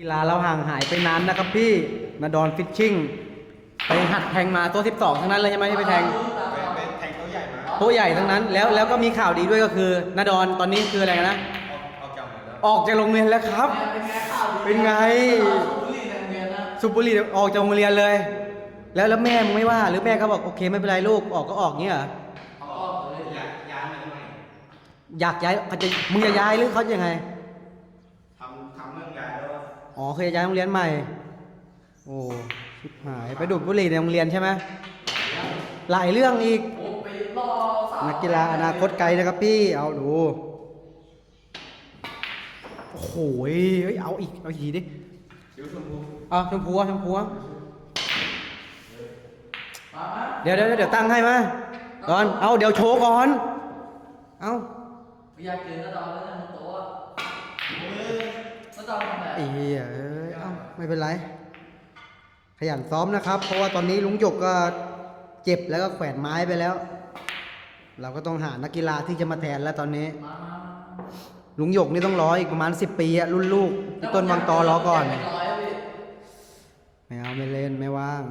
กีฬาเราห่างหายไปนานนะครับพี่นาดอนฟิชชิ่งไปหัดแทงมาตัว 12 ทั้งนั้นเลยใช่ไหมที่ไปแทงไปไปแทงตัวใหญ่มาตัวใหญ่ทั้งนั้นแล้วแล้วก็มีข่าวดีด้วยก็คือนาดอนตอนนี้คืออะไรกันนะออกออกจากหมดแล้วออกจากโรงเรียนแล้วครับ เป็นไงข่าวดีเป็นไงบุรีในโรงเรียนนะสุบุรีออกจากโรงเรียนเลย แล้วแล้วแม่มึงไม่ว่า หรือแม่ก็บอกโอเคไม่เป็นไรลูกออกก็ออกเงี้ยเหรอเอาออกเลยย้ายย้ายมาที่ใหม่อยากย้ายเขาจะมึงจะย้ายหรือเขาจะยังไง ทำทำเรื่องย้ายแล้ว อ๋อเคยย้ายโรงเรียนใหม่ โอ้ชิบหายไปดูดบุหรี่ในโรงเรียนใช่ไหมหลายเรื่องอีกอนักกีฬาอนาคตไกลนะครับพี่ เอาดู โอ้โหเฮ้ยเอาอีก เอาอีกทีดิเดี๋ยวชมพูเอาชมพูชมพูเดี๋ยวเดี๋ยวเดี๋ยวตั้งให้มาก่อน เอาเดี๋ยวโชว์ก่อน เอาอยากเจอน้าดอนแล้วนะมันโตอะ น้อนทำอะไรไอ้เหี้ยเอ้ยเอาไม่เป็นไร ขยันซ้อมนะครับ เพราะว่าตอนนี้ลุงหยกก็เจ็บแล้วก็แขวนไม้ไปแล้ว เราก็ต้องหานักกีฬาที่จะมาแทนแล้วตอนนี้ มาลุงหยกนี่ต้องรออีกประมาณ 10 ปีอะรุ่นลูกพี่ต้นบางตอรอก่อน ไม่เอาไม่เล่นไม่ว่าง